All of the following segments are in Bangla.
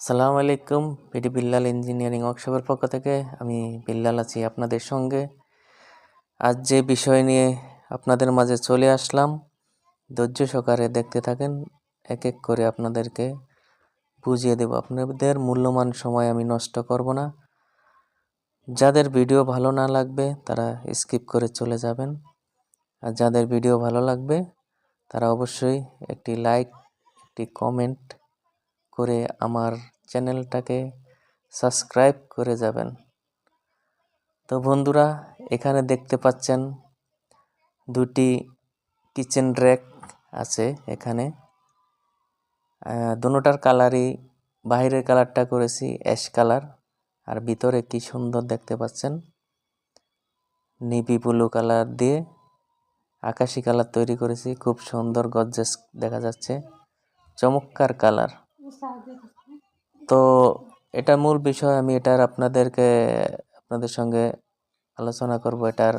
সালাম আলাইকুম, পিডি বিল্লাল ইঞ্জিনিয়ারিং ওয়ার্কশপের পক্ষ থেকে। আমি বিল্লাল আছি আপনাদের সঙ্গে। আজ যে বিষয় নিয়ে আপনাদের মাঝে চলে আসলাম, ধৈর্য সহকারে দেখতে থাকেন এক এক করে আপনাদেরকে বুঝিয়ে দেব। আপনাদের মূল্যবান সময় আমি নষ্ট করব না। যাদের ভিডিও ভালো না লাগবে, তারা স্কিপ করে চলে যাবেন। আর যাদের ভিডিও ভালো লাগবে, তারা অবশ্যই একটি লাইক, একটি কমেন্ট করে আমার চ্যানেলটাকে সাবস্ক্রাইব করে যাবেন। তো বন্ধুরা, এখানে দেখতে পাচ্ছেন দুটি কিচেন র্যাক আছে এখানে। দুটার কালারই, বাইরের কালারটা করেছি অ্যাশ কালার, আর ভিতরে কি সুন্দর দেখতে পাচ্ছেন? নিবি ব্লু কালার দিয়ে আকাশি কালার তৈরি করেছি, খুব সুন্দর গজ্জেস দেখা যাচ্ছে। চমৎকার কালার। তো এটা মূল বিষয়, আমি এটার আপনাদেরকে, আপনাদের সঙ্গে আলোচনা করব এটার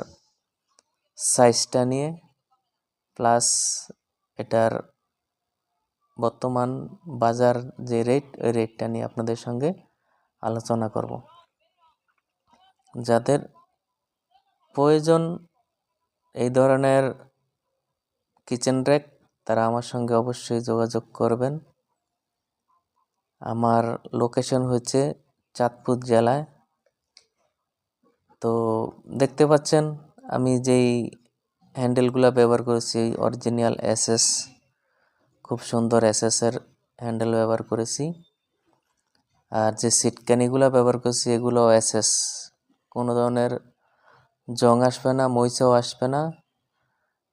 সাইজটা নিয়ে প্লাস এটার বর্তমান বাজার যে রেট ওই রেটটা নিয়ে আপনাদের সঙ্গে আলোচনা করব। যাদের প্রয়োজন এই ধরনের কিচেন র্যাক তারা আমার সঙ্গে অবশ্যই যোগাযোগ করবেন। আমার লোকেশন হচ্ছে চাঁদপুর জেলায়। তো দেখতে পাচ্ছেন, আমি যেই হ্যান্ডেলগুলো ব্যবহার করেছি অরিজিনাল এসএস খুব সুন্দর এসএসের হ্যান্ডেল ব্যবহার করেছি। আর যে সিটকানিগুলো ব্যবহার করেছি, এগুলো এসএস কোনো ধরনের জং আসবে না মইচাও আসবে না,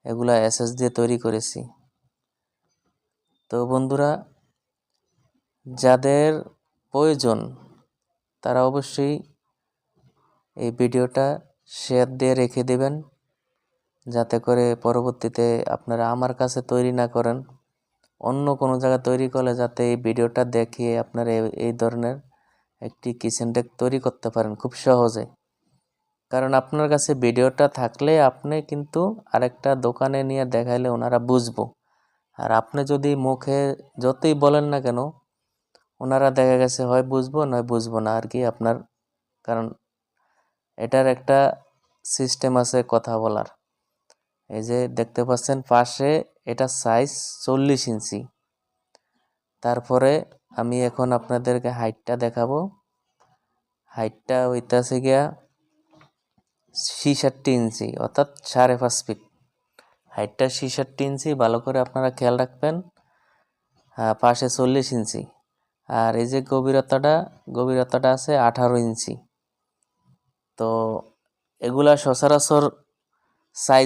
এগুলো এসএস দিয়ে তৈরি করেছি। তো বন্ধুরা যাদের প্রয়োজন, তারা অবশ্যই এই ভিডিওটা শেয়ার দিয়ে রেখে দেবেন, যাতে করে পরবর্তীতে আপনারা আমার কাছে তৈরি না করেন। অন্য কোনো জায়গায় তৈরি করলে যাতে এই ভিডিওটা দেখিয়ে আপনারা এই ধরনের একটি কিচেন ডেক তৈরি করতে পারেন খুব সহজে। কারণ আপনার কাছে ভিডিওটা থাকলে আপনি কিন্তু আরেকটা দোকানে নিয়ে দেখাইলে ওনারা বুঝব। আর আপনি যদি মুখে যতই বলেন না কেন ওনারা দেখা গেছে, হয় বুঝব, নয় বুঝব না। আর কি আপনার, কারণ এটার একটা সিস্টেম আছে কথা বলার। এই যে দেখতে পাচ্ছেন, পাশে এটা সাইজ চল্লিশ ইঞ্চি। তারপরে আমি এখন আপনাদেরকে হাইটটা দেখাবো। হাইটটা হইতাছে গিয়া ছিষট্টি ইঞ্চি, অর্থাৎ সাড়ে পাঁচ ফিট হাইটটা ছিষট্টি ইঞ্চি, ভালো করে আপনারা খেয়াল রাখবেন। পাশে চল্লিশ ইঞ্চি। আর এই যে গভীরতাটা গভীরতাটা আছে আঠারো ইঞ্চি। তো এগুলা সচরাচর সাইজ